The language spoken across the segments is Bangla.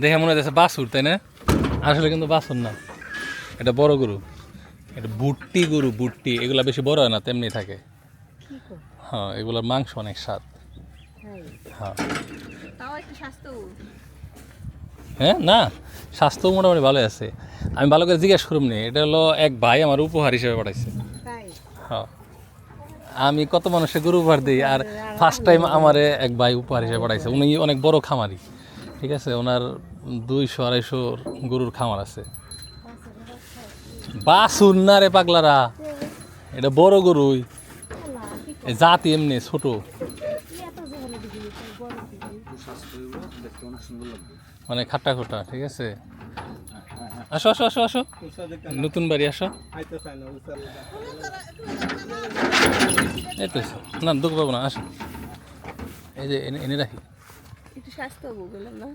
দেখে মনে হচ্ছে বাসুর তাই না? আসলে কিন্তু বাসুর না। এটা বড় গরু। এটা বুট্টি গরু বুট্টি। এগুলা বেশি বড় হয় না তেমনি থাকে। হ্যাঁ এগুলোর মাংস অনেক স্বাদ। হ্যাঁ। হ্যাঁ না স্বাস্থ্য মোটামুটি ভালো আছে। আমি ভালো করে জিজ্ঞেস করুম নি এটা হলো এক ভাই আমার উপহার হিসেবে পাঠাইছে। হ্যাঁ। আমি কত মানুষের গরু উপহার দিই আর ফার্স্ট টাইম আমারে এক ভাই উপহার হিসেবে পাঠাইছে। উনি অনেক বড় খামারি। ঠিক আছে? ওনার দুইশো, আড়াইশো গরুর খামার আছে। বাসুর না রে পাগলারা। এটা বড় গরুই জাতি এমনি, ছোট। মানে খাট্টা খোটা ঠিক আছে? আসো আসো আসো আসো। নতুন বাড়ি, আসো। এই তো। না, দুঃখ পাবো না, আসো। এই যে, এনে এনে রাখি। একটু স্বাস্থ্য বললাম না।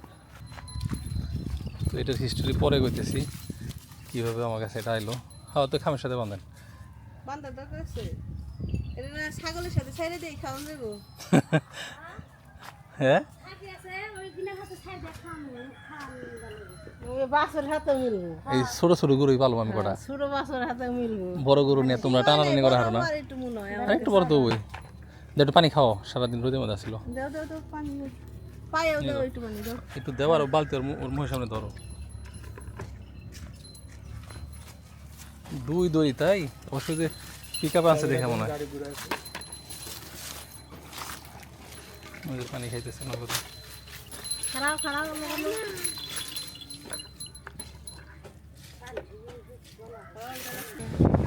তো এটার হিস্টোরি পরে কইতেছি কীভাবে আমার কাছে এটা এলো হ্যাঁ তো খামের সাথে বাঁধেন। বান্দার দরকার আছে। এটা না ছাগলের সাথে ছেড়ে দিয়ে খাওয়ান দেবো হ্যাঁ? ওই বাসের এই ছোটো ছোটো গরুই পালবো আমি কটা। ছোট বাসের হাতে মিলবো। বড় গরু নিয়ে তোমরা টানাটানি করা হারো না। একটু হয় একটু বড় তো ওই একটু পানি খাও সারাদিন রোদের মধ্যে পানি। পায়েও দাও একটু পানি দাও। একটু দেওয়ার বালতি ওর মুখের সামনে ধরো। দুই দই তাই? অবশ্য পিক আপ আছে দেখে মনে হয়। পানি খাইতেছে না। খারাপ খারাপ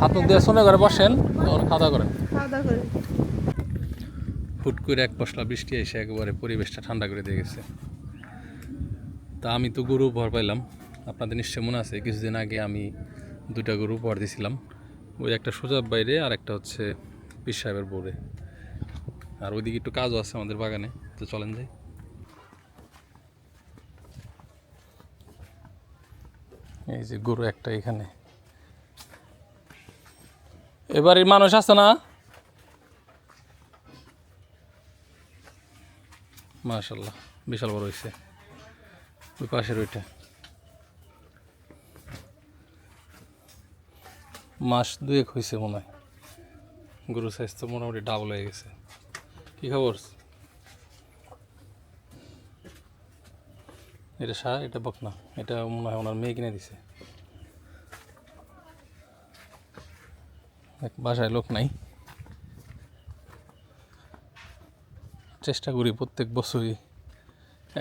হাত মুখ দিয়ে শোনে ঘরে বসেন তখন খাওয়া দাওয়া করেন খাওয়া দাওয়া করে। হুট করে এক পশলা বৃষ্টি এসে একেবারে পরিবেশটা ঠান্ডা করে দিয়ে গেছে। তা আমি তো গরু উপহার পাইলাম। আপনাদের নিশ্চয় মনে আছে, কিছুদিন আগে আমি দুইটা গরু উপহার দিয়েছিলাম ওই একটা সোজাব বাইরে আর একটা হচ্ছে পীর সাহেবের বোরে আর ওইদিকে একটু কাজও আছে আমাদের বাগানে, তো চলেন যাই। এই যে গরু একটা এখানে। এবারের মানুষ আছে না? মাশাল্লাহ বিশাল বড় হয়েছে ওই পাশের ওইটা। মাস দুয়েক হয়েছে মনে হয়। গরু তো মোটামুটি ডাবল হয়ে গেছে। কী খবর? এটা সার, এটা বকনা। এটা মনে হয় ওনার মেয়ে কিনে দিছে। বাসায় লোক নাই। চেষ্টা করি প্রত্যেক বছরই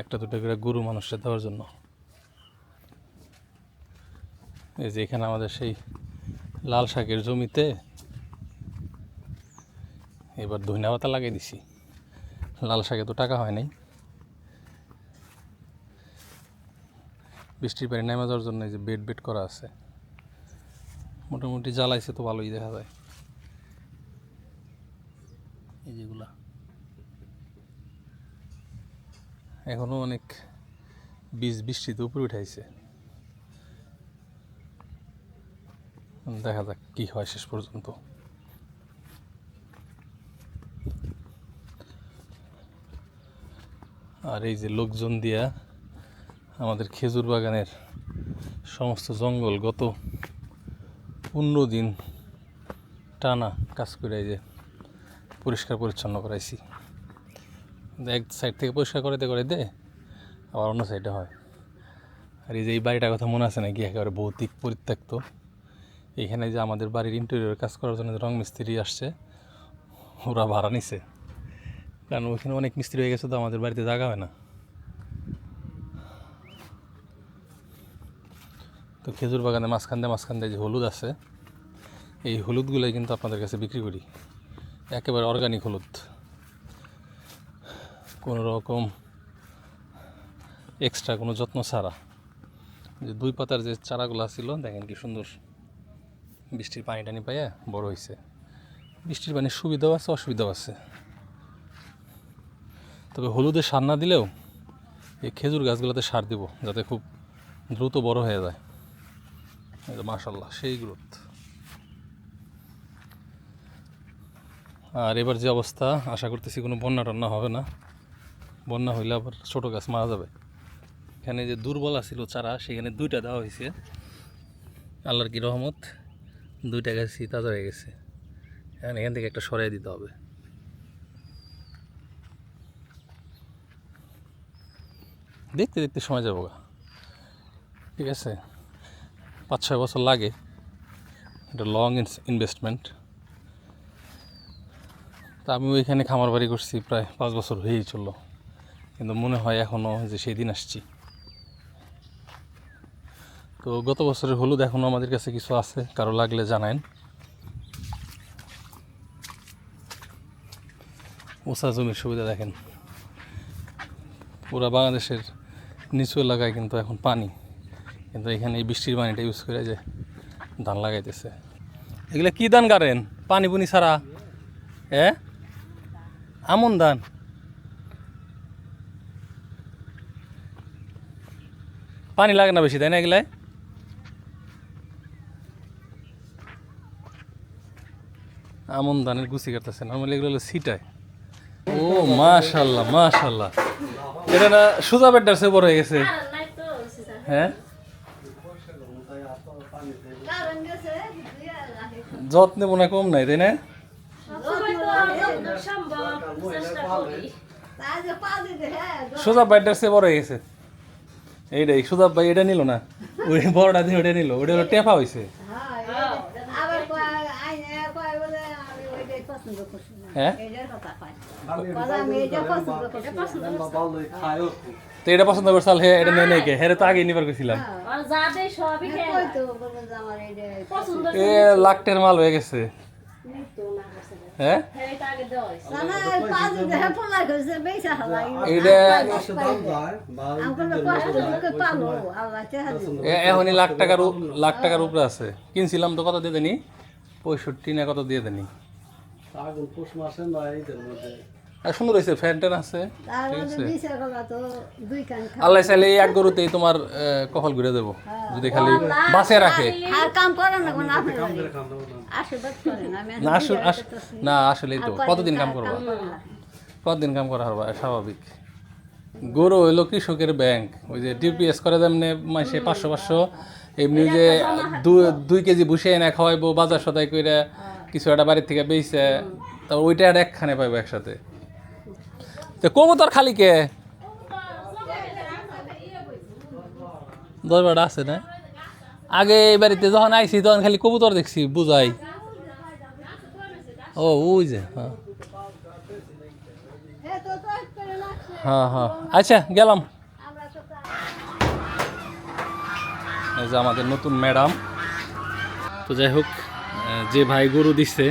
একটা দুটো করে গরু মানুষকে দেওয়ার জন্য। এই যে এখানে আমাদের সেই লাল শাকের জমিতে এবার ধনিয়া পাতা লাগিয়ে দিছি। লাল শাকে তো টাকা হয় নাই। বৃষ্টির পানি নেমে যাওয়ার জন্য এই যে বেড বেড করা আছে। মোটামুটি জ্বালাইছে তো ভালোই দেখা যায়। এই যেগুলা। এখনও অনেক বীজ বৃষ্টিতে উপরে উঠাইছে। দেখা যাক কি হয় শেষ পর্যন্ত। আর এই যে লোকজন দিয়া আমাদের খেজুর বাগানের সমস্ত জঙ্গল গত পনেরো দিন টানা কাজ করে এই যে পরিষ্কার পরিচ্ছন্ন করাইছি। এক সাইড থেকে পরিষ্কার করে দে করে দে, আবার অন্য সাইডে হয়। আর এই যে এই বাড়িটার কথা মনে আছে নাকি? একেবারে ভৌতিক, পরিত্যক্ত। এখানে যে আমাদের বাড়ির ইন্টেরিয়র কাজ করার জন্য রং মিস্ত্রি আসছে, ওরা ভাড়া নিছে। কারণ ওইখানে অনেক মিস্ত্রি হয়ে গেছে তো আমাদের বাড়িতে জায়গা হয় না। তো খেজুর বাগানে মাঝখান দিয়ে মাঝখান দিয়ে যে হলুদ আছে, এই হলুদগুলোই কিন্তু আপনাদের কাছে বিক্রি করি। একেবারে অর্গানিক হলুদ। কোনো রকম এক্সট্রা কোনো যত্ন ছাড়া। যে দুই পাতার যে চারাগুলো ছিল দেখেন কি সুন্দর বৃষ্টির পানি টানি পাইয়া বড় হয়েছে বৃষ্টির পানির সুবিধাও আছে, অসুবিধাও আছে। তবে হলুদে সার না দিলেও এই খেজুর গাছগুলোতে সার দিব, যাতে খুব দ্রুত বড় হয়ে যায়। মাশাল্লাহ সেই গ্রোথ আর এবার যে অবস্থা, আশা করতেছি কোনো বন্যা টন্যা হবে না। বন্যা হইলে আবার ছোটো গাছ মারা যাবে। এখানে যে দুর্বল ছিল চারা, সেখানে দুইটা দেওয়া হয়েছে আল্লাহর কি রহমত, দুইটা গাছই তাজা হয়ে গেছে। এখন এখান থেকে একটা সরাই দিতে হবে। দেখতে দেখতে সময় যাব। ঠিক আছে? পাঁচ ছয় বছর লাগে। এটা লং ইনভেস্টমেন্ট তা আমি ওইখানে খামার বাড়ি করছি, প্রায় পাঁচ বছর হয়েই চলল। কিন্তু মনে হয় এখনও যে সেই দিন আসছি। তো গত বছরের হলুদ এখনও আমাদের কাছে কিছু আছে, কারও লাগলে জানায়েন। উষা জমির সুবিধা দেখেন। পুরা বাংলাদেশের নিচু এলাকায় কিন্তু এখন পানি। কিন্তু এখানে এই বৃষ্টির পানিটা ইউজ করে যে ধান লাগাইতেছে। এগুলা কি ধান গাড়েন? পানি পুনি ছাড়া। এ আমন ধান? পানি লাগে না বেশি, তাই না এগুলাই? আমন ধানের গুছি কাটতেছে নর্মালি এগুলো সিটায় ও, মাশাল্লাহ মাশাল্লাহ। এটা না সুজা বেডার সে বড় হয়ে গেছে? হ্যাঁ? যত্ন মনে কম নাই, তাই না? সুজা বাইডার সে বড় হয়ে গেছে। এইটাই সুজা ভাই এটা নিল না? ওই বড়টা দিয়ে ওটা নিল ওটা হলো টেপা হয়েছে হ্যাঁ। হ্যাঁ এইটা এটা পছন্দ করছে হে এটা তো আগেই নিবার হ্যাঁ, এ লাখ মাল হয়ে গেছে। হ্যাঁ? হ্যাঁ, এখনই লাখ টাকার লাখ টাকার উপরে আছে। কিনছিলাম তো কত দিয়ে দেনি? পঁয়ষট্টি না কত দিয়ে দেনি? সুন্দর হয়েছে ফ্যান ট্যান আছে? তার মধ্যে দিছে গলা তো দুই কান খা- আল্লাহ চাইলে এই এক গরুতেই তোমার কপাল ঘুরে দেবো। যদি খালি বাঁচে রাখে। আর কাম করে না না না আসলেই তো। কতদিন কাম করব? কতদিন কাম করা হবে? স্বাভাবিক। গরু হইল কৃষকের ব্যাংক। ওই যে ডিপিএস করে যেমনি মাসে পাঁচশো পাঁচশো এমনি যে দুই কেজি বসে এনে খাওয়াইবো বাজার সদাই করে কিছু একটা বাড়ির থেকে বেচছে তা ওইটা আর একখানে পাইবো একসাথে। তো কবুতর খালি কে? দশ বারোটা আছে না? আগে এই বাড়িতে যখন আইসি তখন খালি কবুতর দেখছি, বুঝাই। ও যে হ্যাঁ। হ্যাঁ। হ্যাঁ। আচ্ছা গেলাম। এই আমাদের নতুন ম্যাডাম। তো যাই হোক, যে ভাই গরু দিচ্ছে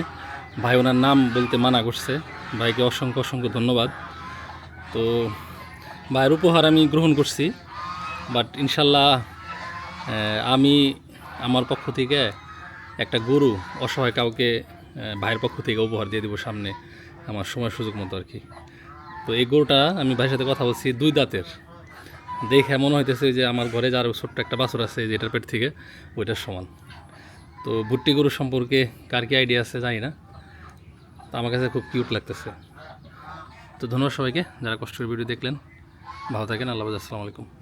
ভাই ওনার নাম বলতে মানা করছে। ভাইকে অসংখ্য অসংখ্য ধন্যবাদ। তো ভাইয়ের উপহার আমি গ্রহণ করছি বাট ইনশাল্লাহ আমি আমার পক্ষ থেকে একটা গরু অসহায় কাউকে ভাইয়ের পক্ষ থেকে উপহার দিয়ে দেবো সামনে আমার সময় সুযোগ মতো আর কি। তো এই গরুটা আমি ভাইয়ের সাথে কথা বলছি দুই দাঁতের। দেখে মনে হইতেছে যে আমার ঘরে যার ছোট্ট একটা বাছুর আছে যেটার পেট থেকে, ওইটার সমান। তো ভুট্টি গরু সম্পর্কে কার কি আইডিয়া আছে জানি না। তো আমার কাছে খুব কিউট লাগতেছে। তো ধন্যবাদ সবাইকে, যারা কষ্টের ভিডিও দেখলেন। ভালো থাকেন, আল্লাহ আসসালামু আলাইকুম।